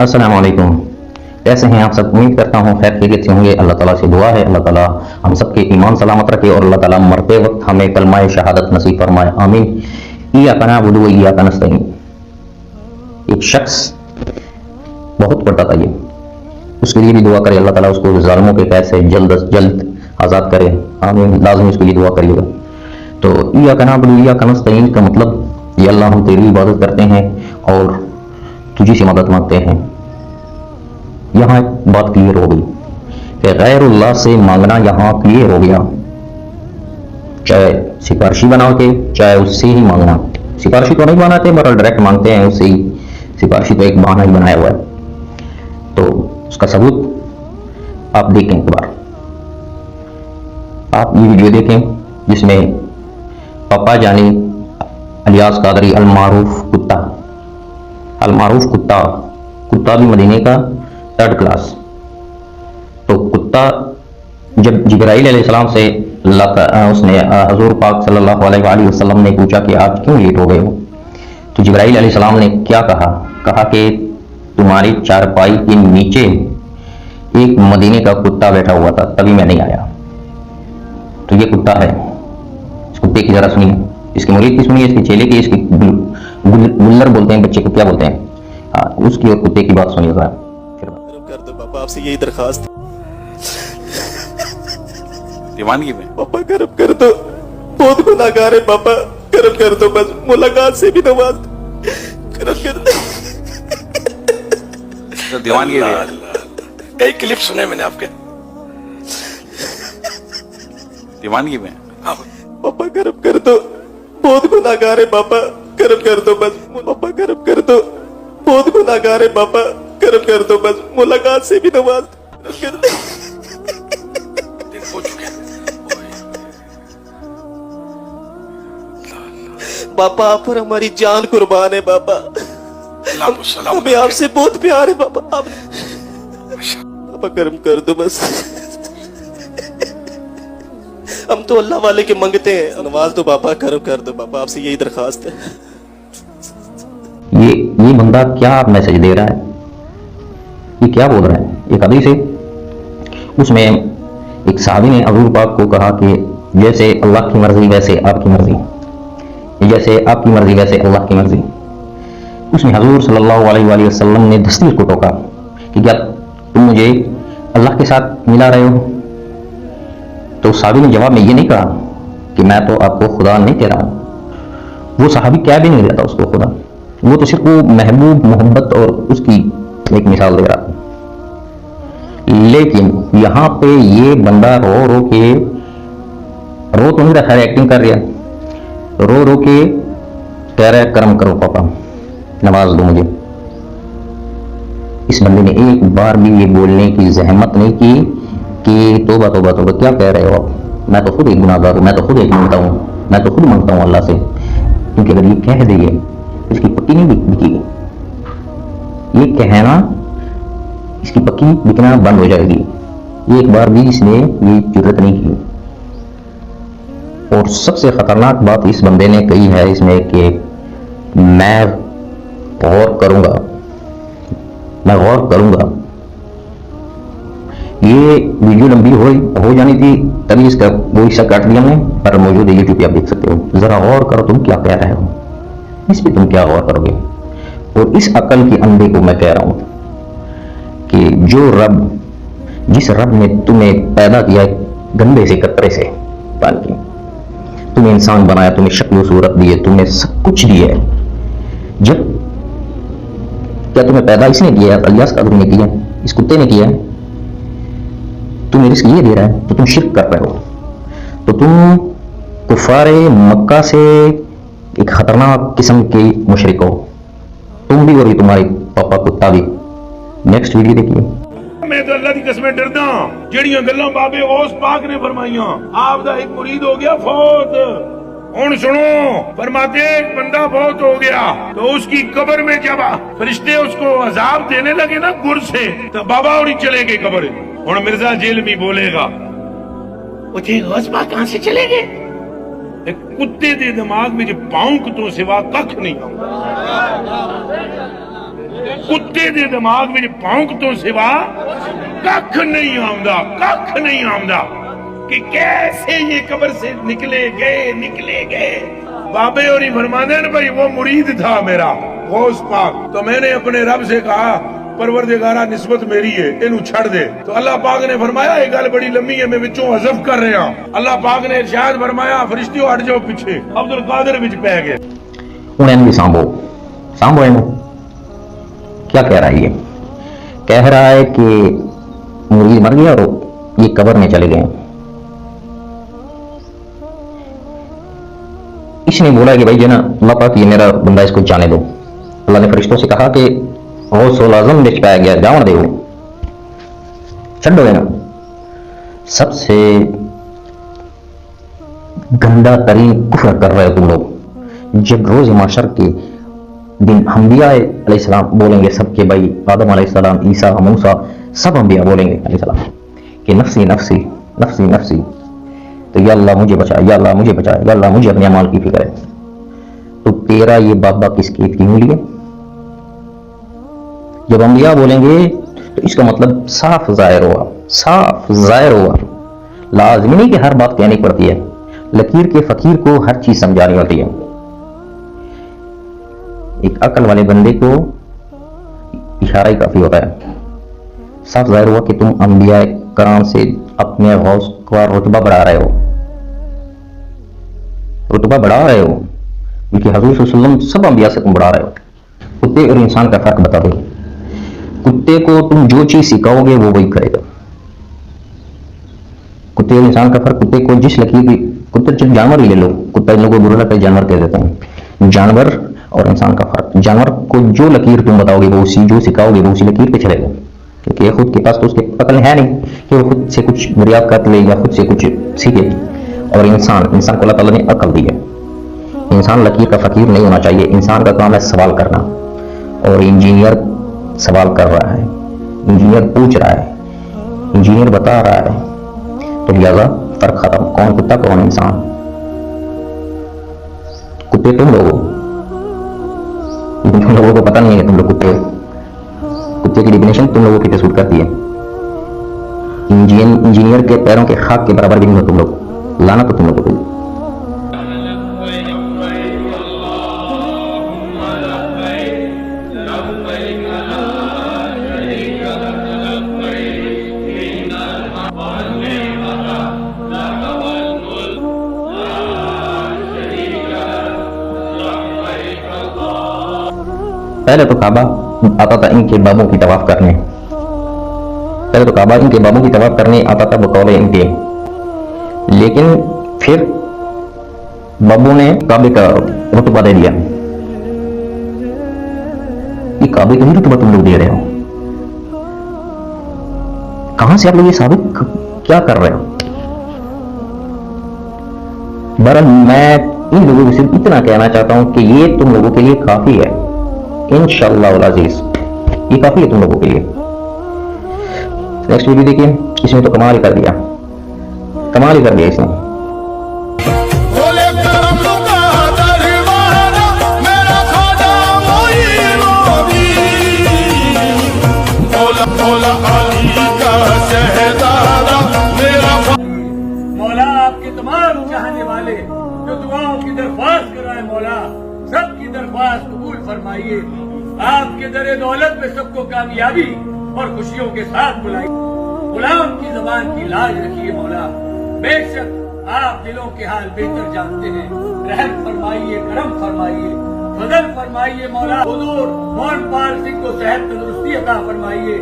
السلام علیکم۔ کیسے ہیں آپ سب؟ امید کرتا ہوں خیر کے سے ہوں گے۔ اللہ تعالیٰ سے دعا ہے۔ اللہ تعالیٰ ہم سب کے ایمان سلامت رکھے اور اللہ تعالیٰ مرتے وقت ہمیں کلمہ شہادت نصیب فرمائے۔ آمین۔ یا کنا بدو یا کنستین ایک شخص بہت پڑتا تھا یہ۔ اس کے لیے بھی دعا کرے۔ اللہ تعالیٰ اس کو ظالموں کے پیسے جلد از جلد آزاد کرے۔ آمین۔ لازم اس کے لیے دعا کریے گا۔ تو یا کنا بدو یا کنستین کا مطلب یہ اللہ ہم تیری عبادت کرتے ہیں اور تجھی سے مدد مانگتے ہیں۔ یہاں بات کلیئر ہو گئی کہ غیر اللہ سے مانگنا یہاں کلیئر ہو گیا۔ چاہے سفارشی بنا کے چاہے اس سے ہی مانگنا۔ سفارشی تو نہیں بناتے مگر ڈائریکٹ مانگتے ہیں اس سے ہی۔ سفارشی کو ایک بہانہ ہی بنایا ہوا ہے۔ تو اس کا ثبوت آپ دیکھیں ایک بار۔ آپ یہ ویڈیو دیکھیں جس میں پپا جانی الیاس قادری المعروف کتا۔ المعروف کتا کتا بھی مدینے کا تھرڈ کلاس تو کتا جب جبرائیل علیہ السلام سے اس نے حضور پاک صلی اللہ علیہ وآلہ وسلم نے پوچھا کہ آپ کیوں لیٹ ہو گئے ہو؟ تو جبرائیل علیہ السلام نے کیا کہا؟ کہا کہ تمہاری چارپائی کے نیچے ایک مدینے کا کتا بیٹھا ہوا تھا، تبھی میں نہیں آیا۔ تو یہ کتا ہے۔ اس کتے کی ذرا سنیے۔ اس کے مرید کی سنیے، اس کے چیلے کی، اس کی گلر بولتے ہیں، بچے کو کیا بولتے ہیں۔ اس کی اور کتے کی بات سنیے ذرا۔ کر دو بابا آپ سے یہی درخواست دیوانگی میں؟ بابا کرم کر دو۔ بہت گناہ گار ہے بابا کرم کر دو بس ملاقات سے بھی نواز۔ کرم کر دو۔ اچھا، دیوانگی میں کئی کلپ سنے میں نے آپ کے۔ دیوانگی میں؟ ہاں۔ بابا کرم کر دو۔ بہت گناہ گار ہے بابا کرم کر دو بس بابا کرم کر دو۔ بہت گناہ گار ہے بابا شرم کر دو بس ملاقات سے بھی نواز کر بابا آپ پر ہماری جان قربان ہے بابا۔ ہمیں آپ سے بہت پیار ہے بابا۔ آپ بابا کرم کر دو بس۔ ہم تو اللہ والے کے منگتے ہیں۔ نواز دو بابا کرم کر دو بابا۔ آپ سے یہی درخواست ہے۔ یہ یہ بندہ کیا میسج دے رہا ہے؟ یہ کیا بول رہا ہے؟ ایک حدیث ہے اس میں ایک صحابی نے حضور پاک کو کہا کہ جیسے اللہ کی مرضی، ویسے آپ کی مرضی۔ جیسے آپ کی مرضی، ویسے اللہ کی مرضی۔ اس میں حضور صلی اللہ علیہ وآلہ وسلم نے دستیر کو ٹوکا کہ کیا تم مجھے اللہ کے ساتھ ملا رہے ہو؟ تو صحابی نے جواب میں یہ نہیں کہا کہ میں تو آپ کو خدا نہیں کہہ رہا ہوں۔ وہ صحابی کیا بھی نہیں رہتا اس کو خدا۔ وہ تو صرف وہ محبوب، محبت اور اس کی ایک مثال دے رہا۔ لیکن یہاں پہ یہ بندہ رو رو کے رو تو نہیں رہا ہے ایکٹنگ کر رہا۔ رو رو کے تیرا کرم کرو پاپا نماز دو مجھے۔ اس بندے نے ایک بار بھی یہ بولنے کی زحمت نہیں کی کہ توبہ توبہ توبہ، کیا کہہ رہے ہو آپ؟ میں تو خود ایک گناہ گار ہوں، میں تو خود ایک مانگتا ہوں، میں تو خود مانگتا ہوں اللہ سے۔ کیونکہ اگر یہ کہہ دے اس کی پٹی نہیں بکی گی یہ کہنا اس کی پکی بکنا بند ہو جائے گی۔ ایک بار بھی اس نے یہ جرت نہیں کی۔ اور سب سے خطرناک بات اس بندے نے کہی ہے اس میں کہ میں غور کروں گا۔ میں غور کروں گا۔ یہ ویڈیو لمبی ہو جانی تھی، تبھی اس کا وہ حصہ کاٹ لیا میں، پر موجود ہے یوٹیوب پہ آپ دیکھ سکتے ہو۔ ذرا غور کرو تم کیا کہہ رہے ہو۔ اس پہ تم کیا غور کرو گے؟ اور اس عقل کے اندے کو میں کہہ رہا ہوں۔ کہ جو رب، جس رب نے تمہیں پیدا کیا، گندے سے کترے سے پالکی تمہیں انسان بنایا، تمہیں شکل و صورت دی تمہیں سب کچھ دیا جب کیا تمہیں پیدا اس نے کیا الیاس کا نے کیا اس کتے نے کیا ہے؟ تم یہ دے رہا ہے، تو تم شرک کر رہے ہو۔ تو تم کفار مکہ سے ایک خطرناک قسم کے مشرق ہو۔ تم بھی اور یہ تمہارے پاپا کتا بھی نیکسٹ ویڈیو دیکھئے میں تو اللہ دی قسمیں ڈردا جڑیاں گلاں بابے اوس پاک نے فرمائیاں۔ آپ دا ایک مرید ہو گیا فوت۔ ان سنو فرماتے ایک بندہ فوت ہو گیا۔ تو اس کی قبر میں جب فرشتے اس کو عذاب دینے لگے نا گر سے تو بابا اور ہی چلے گئے قبر۔ اور مرزا جیل بھی بولے گا۔ غصبہ کہاں سے چلے گئے؟ ایک کتے دے دماغ میں جب پاؤں کتوں سوا کھ نہیں کتے دے دماغ میں پاؤنک تو سوا کک نہیں آمدہ کک نہیں آمدہ کہ کیسے یہ قبر سے نکلے گئے نکلے گئے بابے اور ہی فرماتے ہیں بھائی وہ مرید تھا میرا غوث پاک تو میں نے اپنے رب سے کہا پروردگارہ نسبت میری ہے انہوں چھڑ دے تو اللہ پاک نے فرمایا ایک گل بڑی لمحی ہے میں وچوں حذف کر رہے ہیں اللہ پاک نے ارشاد فرمایا فرشتیوں اٹھ جاؤ پیچھے عبدالقادر بچ پہ گئے انہوں نے سامبو سامبو انہوں کیا کہہ رہا ہے یہ؟ کہہ رہا ہے کہ مریض مر گیا اور یہ قبر میں چلے گئے۔ اس نے بولا کہ بھائی جنا اللہ پاک یہ میرا بندہ اس کو جانے دو۔ اللہ نے فرشتوں سے کہا کہ غوث العظم بچ چھپایا گیا جاؤں دے چلو نا سب سے گندا ترین کفر کر رہے تم لوگ۔ جب روز معاشر کے دن انبیاء علیہ السلام بولیں گے سب کے بھائی، آدم علیہ السلام، عیسیٰ، موسیٰ، سب انبیاء بولیں گے علیہ السلام کہ نفسی نفسی نفسی نفسی۔ تو یا اللہ مجھے بچا یا اللہ مجھے بچا یا اللہ مجھے اپنے اعمال کی فکر ہے۔ تو تیرا یہ بابا کس کی کیوں لیے جب انبیاء بولیں گے تو اس کا مطلب صاف ظاہر ہوا، صاف ظاہر ہوا۔ لازمی نہیں کہ ہر بات کہنی پڑتی ہے، لکیر کے فقیر کو ہر چیز سمجھانی ہوتی ہے۔ ایک عقل والے بندے کو اشارہ ہی کافی ہوتا ہے۔ صاف ظاہر ہوا کہ تم انبیاء کرام سے اپنے غوث کا رتبہ بڑھا رہے ہو۔ رتبہ بڑھا رہے ہو۔ کیونکہ حضور صلی اللہ علیہ وسلم سب انبیاء سے تم بڑھا رہے ہو۔ کتے اور انسان کا فرق بتا دو۔ کتے کو تم جو چیز سکھاؤ گے وہ وہی کرے گا۔ کتے اور انسان کا فرق، کتے کو جس لکیر کی، کتے جانور ہی لے لو۔ کتا ان لوگوں کو برا لگتا ہے، جانور کہہ دیتا ہوں۔ جانور اور انسان کا فرق جانور کو جو لکیر تم بتاؤ گے، وہ اسی جو سکھاؤ گے، وہ اسی لکیر پہ چلے گا۔ کیونکہ یہ خود کے پاس تو اس کے پکل ہے نہیں کہ وہ خود سے کچھ دریافت کر لے یا خود سے کچھ سیکھے۔ اور انسان انسان کو اللہ تعالیٰ نے عقل دی ہے۔ انسان لکیر کا فقیر نہیں ہونا چاہیے، انسان کا کام ہے سوال کرنا۔ اور انجینئر سوال کر رہا ہے، انجینئر پوچھ رہا ہے، انجینئر بتا رہا ہے۔ تو لہٰذا فرق ختم۔ کون کتا، کون انسان؟ کتے تم لوگ تم لوگوں کو پتا نہیں ہے تم لوگ کتے کتے کی ڈیفینیشن تم لوگوں کی سوٹ کرتی ہے۔ انجینئر کے پیروں کے خاک کے برابر بھی نہیں ہو تم لوگ۔ لانا تو تم لوگوں کو۔ پہلے تو کعبہ آتا تھا ان کے بابوں کی طواف کرنے پہلے تو کعبہ ان کے بابوں کی طواف کرنے آتا تھا بطول ان کے لیکن پھر بابو نے کعبے کا رتبہ دے دیا یہ کعبے کا ہی رتبہ تم لوگ دے رہے ہو کہاں سے آپ لوگ یہ ثابت کیا کر رہے ہو برن میں ان لوگوں کو صرف اتنا کہنا چاہتا ہوں کہ یہ تم لوگوں کے لیے کافی ہے انشاءاللہ العزیز یہ کافی ہے تم لوگوں کے لیے۔ نیکسٹ ویڈیو دیکھیے اس نے تو کمال ہی کر دیا۔ کمال ہی کر دیا اس نے۔ تمام چاہنے والے جو دعاؤں کی درخواست مولا سب کی درخواست فرمائیے۔ آپ کے در دولت میں سب کو کامیابی اور خوشیوں کے ساتھ بلائیے۔ غلام کی زبان کی لاج رکھیے مولا۔ بے شک آپ دلوں کے حال بہتر جانتے ہیں۔ رحم فرمائیے، کرم فرمائیے۔ فضل فرمائیے مولا۔ حضور مون پال سنگھ کو صحت تندرستی عطا فرمائیے۔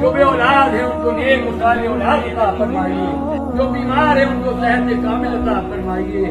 جو بے اولاد ہے ان کو نیک مطالعے اولاد عطا فرمائیے۔ جو بیمار ہے ان کو صحت کامل عطا فرمائیے۔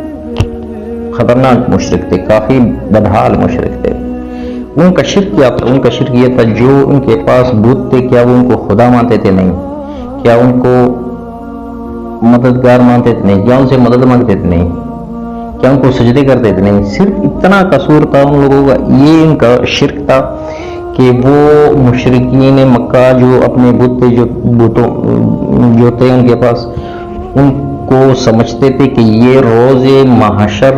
خطرناک مشرق تھے، کافی بدحال مشرق تھے۔ ان کا شرک کیا تھا؟ ان کا شرک یہ تھا، جو ان کے پاس بت تھے، کیا وہ ان کو خدا مانتے تھے؟ نہیں۔ کیا ان کو مددگار مانتے تھے؟ نہیں۔ کیا ان سے مدد مانگتے تھے؟ نہیں۔ کیا ان کو سجدے کرتے تھے؟ نہیں۔ صرف اتنا قصور تھا ان لوگوں کا، یہ ان کا شرک تھا کہ وہ مشرقین مکہ جو اپنے بت تھے، جو بتوں، جو تھے ان کے پاس، ان کو سمجھتے تھے کہ یہ روز محشر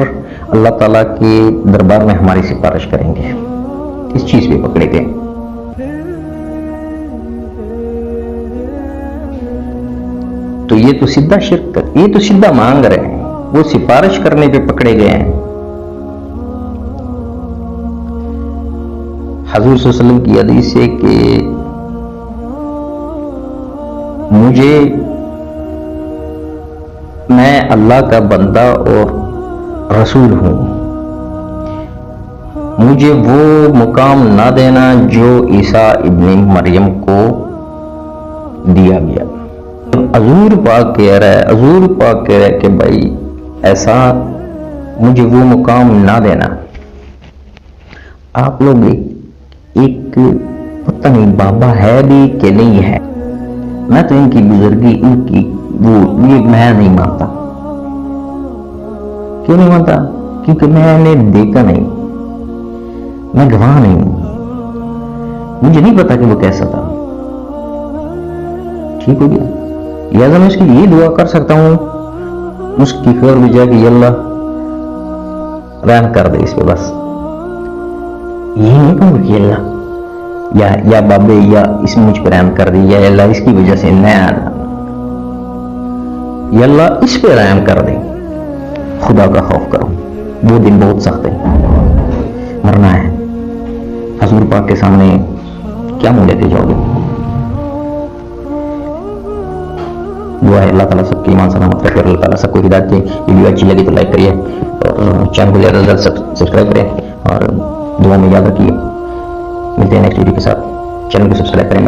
اللہ تعالیٰ کے دربار میں ہماری سفارش کریں گے۔ اس چیز پہ پکڑے گئے۔ تو یہ تو سیدھا شرک کر یہ تو سیدھا مانگ رہے ہیں۔ وہ سفارش کرنے پہ پکڑے گئے ہیں۔ حضور صلی اللہ علیہ وسلم کی حدیث سے کہ مجھے میں اللہ کا بندہ اور رسول ہوں۔ مجھے وہ مقام نہ دینا جو عیسیٰ ابن مریم کو دیا گیا۔ حضور پاک کہہ رہا ہے، حضور پاک کہہ رہا ہے کہ بھائی، ایسا مجھے وہ مقام نہ دینا۔ آپ لوگ ایک پتہ نہیں، بابا ہے بھی کہ نہیں ہے۔ میں تو ان کی بزرگی ان کی وہ یہ میں نہیں مانتا۔ کیوں نہیں مانتا کیونکہ میں نے دیکھا نہیں میں گواہ نہیں ہوں مجھے نہیں پتا کہ وہ کیسا تھا ٹھیک ہو گیا لہٰذا میں اس کی یہ دعا کر سکتا ہوں اس کی خبر بھی جائے کہ اللہ رحم کر دے اس پہ بس یہ نہیں کہوں کہ اللہ یا یا بابے یا اس مجھ پر رحم کر دے یا اللہ اس کی وجہ سے نیا یا اللہ اس پہ رحم کر دے خدا کا خوف کرو وہ دن بہت سخت ہے مرنا ہے۔ حضور پاک کے سامنے کیا منہ لیتے جاؤ گے؟ دعا ہے، اللہ تعالیٰ سب کی ایمان سلامت رکھے اللہ تعالیٰ سب کو ہدایت دے۔ ویڈیو اچھی لگی تو لائک کریے اور چینل کو زیادہ سے زیادہ سبسکرائب کریں اور دعا میں یاد رکھیے۔ ملتے ہیں نیکسٹ ویڈیو کے ساتھ۔ چینل کو سبسکرائب کریں۔